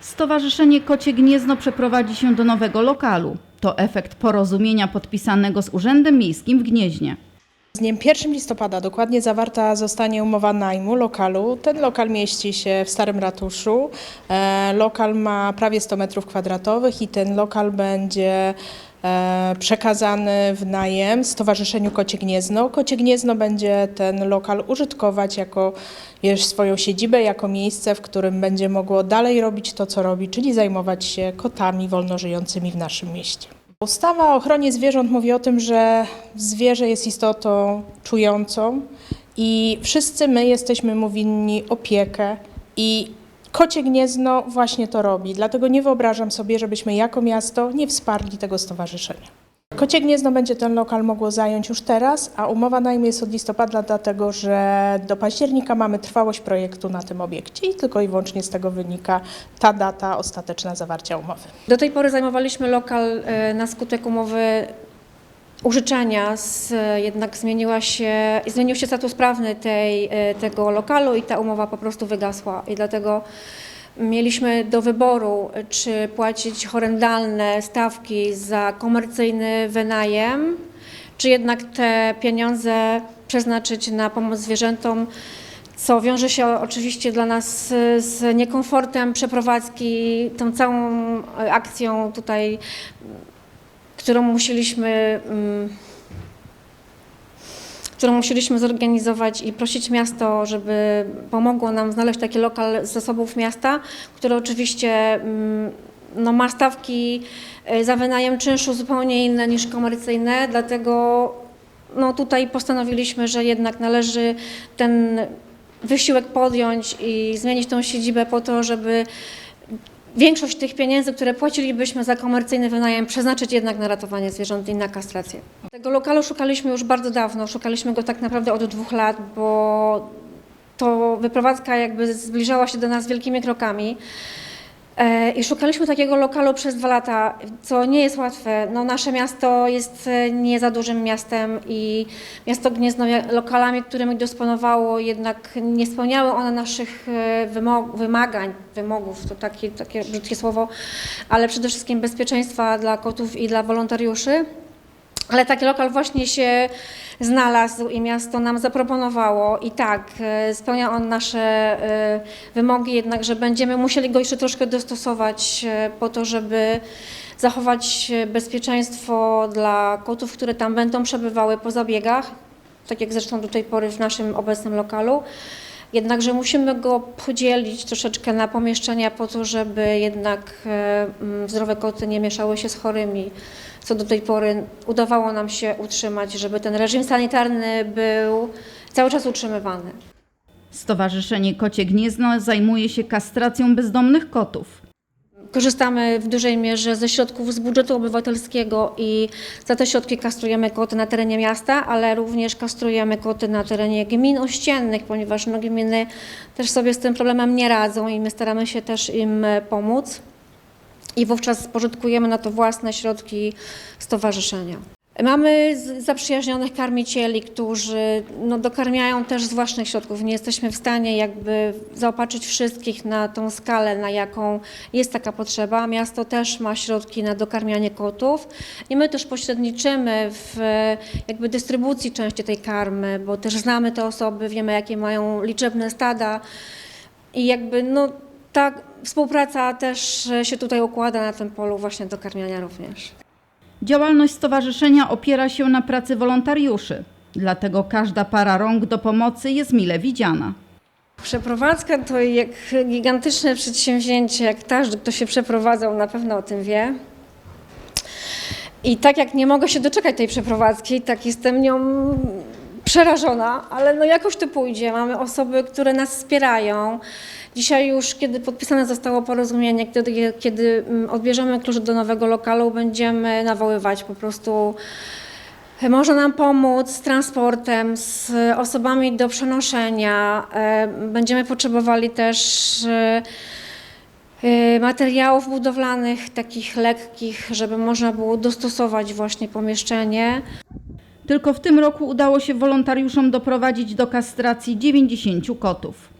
Stowarzyszenie Kocie Gniezno przeprowadzi się do nowego lokalu. To efekt porozumienia podpisanego z Urzędem Miejskim w Gnieźnie. Z dniem 1 listopada dokładnie zawarta zostanie umowa najmu lokalu. Ten lokal mieści się w Starym Ratuszu. E, lokal ma prawie 100 metrów kwadratowych i ten lokal będzie przekazany w najem Stowarzyszeniu Kocie Gniezno. Kocie Gniezno będzie ten lokal użytkować jako swoją siedzibę, jako miejsce, w którym będzie mogło dalej robić to, co robi, czyli zajmować się kotami wolno żyjącymi w naszym mieście. Ustawa o ochronie zwierząt mówi o tym, że zwierzę jest istotą czującą i wszyscy my jesteśmy mu winni opiekę i Kocie Gniezno właśnie to robi. Dlatego nie wyobrażam sobie, żebyśmy jako miasto nie wsparli tego stowarzyszenia. Kocie Gniezno będzie ten lokal mogło zająć już teraz, a umowa najmu jest od listopada, dlatego że do października mamy trwałość projektu na tym obiekcie i tylko i wyłącznie z tego wynika ta data ostateczna zawarcia umowy. Do tej pory zajmowaliśmy lokal e, na skutek umowy użyczenia, z, jednak zmieniła się, zmienił się status prawny tej, e, tego lokalu i ta umowa po prostu wygasła. I dlatego mieliśmy do wyboru, czy płacić horrendalne stawki za komercyjny wynajem, czy jednak te pieniądze przeznaczyć na pomoc zwierzętom, co wiąże się oczywiście dla nas z- niekomfortem przeprowadzki, tą całą akcją tutaj, którą musieliśmy, mm, którą musieliśmy zorganizować i prosić miasto, żeby pomogło nam znaleźć taki lokal z zasobów miasta, który oczywiście mm, no, ma stawki e, za wynajem czynszu zupełnie inne niż komercyjne, dlatego no, tutaj postanowiliśmy, że jednak należy ten wysiłek podjąć i zmienić tą siedzibę po to, żeby większość tych pieniędzy, które płacilibyśmy za komercyjny wynajem, przeznaczyć jednak na ratowanie zwierząt i na kastrację. Tego lokalu szukaliśmy już bardzo dawno, szukaliśmy go tak naprawdę od dwóch lat, bo to wyprowadzka jakby zbliżała się do nas wielkimi krokami. E, I szukaliśmy takiego lokalu przez dwa lata, co nie jest łatwe. No, nasze miasto jest e, nie za dużym miastem i miasto Gniezno lokalami, którymi dysponowało, jednak nie spełniały one naszych e, wymo- wymagań, wymogów, to takie, takie brzydkie słowo, ale przede wszystkim bezpieczeństwa dla kotów i dla wolontariuszy. Ale taki lokal właśnie się znalazł i miasto nam zaproponowało i tak, e, spełnia on nasze e, wymogi, jednakże będziemy musieli go jeszcze troszkę dostosować e, po to, żeby zachować bezpieczeństwo dla kotów, które tam będą przebywały po zabiegach, tak jak zresztą do tej pory w naszym obecnym lokalu. Jednakże musimy go podzielić troszeczkę na pomieszczenia po to, żeby jednak zdrowe koty nie mieszały się z chorymi, co do tej pory udawało nam się utrzymać, żeby ten reżim sanitarny był cały czas utrzymywany. Stowarzyszenie Kocie Gniezno zajmuje się kastracją bezdomnych kotów. Korzystamy w dużej mierze ze środków z budżetu obywatelskiego i za te środki kastrujemy koty na terenie miasta, ale również kastrujemy koty na terenie gmin ościennych, ponieważ no, gminy też sobie z tym problemem nie radzą i my staramy się też im pomóc. I wówczas spożytkujemy na to własne środki stowarzyszenia. Mamy zaprzyjaźnionych karmicieli, którzy no, dokarmiają też z własnych środków. Nie jesteśmy w stanie jakby zaopatrzyć wszystkich na tą skalę, na jaką jest taka potrzeba. Miasto też ma środki na dokarmianie kotów i my też pośredniczymy w jakby dystrybucji części tej karmy, bo też znamy te osoby, wiemy jakie mają liczebne stada i jakby no ta współpraca też się tutaj układa na tym polu właśnie dokarmiania również. Działalność stowarzyszenia opiera się na pracy wolontariuszy. Dlatego każda para rąk do pomocy jest mile widziana. Przeprowadzka to jak gigantyczne przedsięwzięcie, jak każdy, kto się przeprowadzał, na pewno o tym wie. I tak jak nie mogę się doczekać tej przeprowadzki, tak jestem nią przerażona, ale no jakoś to pójdzie. Mamy osoby, które nas wspierają. Dzisiaj już, kiedy podpisane zostało porozumienie, kiedy, kiedy mm, odbierzemy klucze do nowego lokalu, będziemy nawoływać po prostu może nam pomóc z transportem, z osobami do przenoszenia. E, Będziemy potrzebowali też e, e, materiałów budowlanych, takich lekkich, żeby można było dostosować właśnie pomieszczenie. Tylko w tym roku udało się wolontariuszom doprowadzić do kastracji 90 kotów.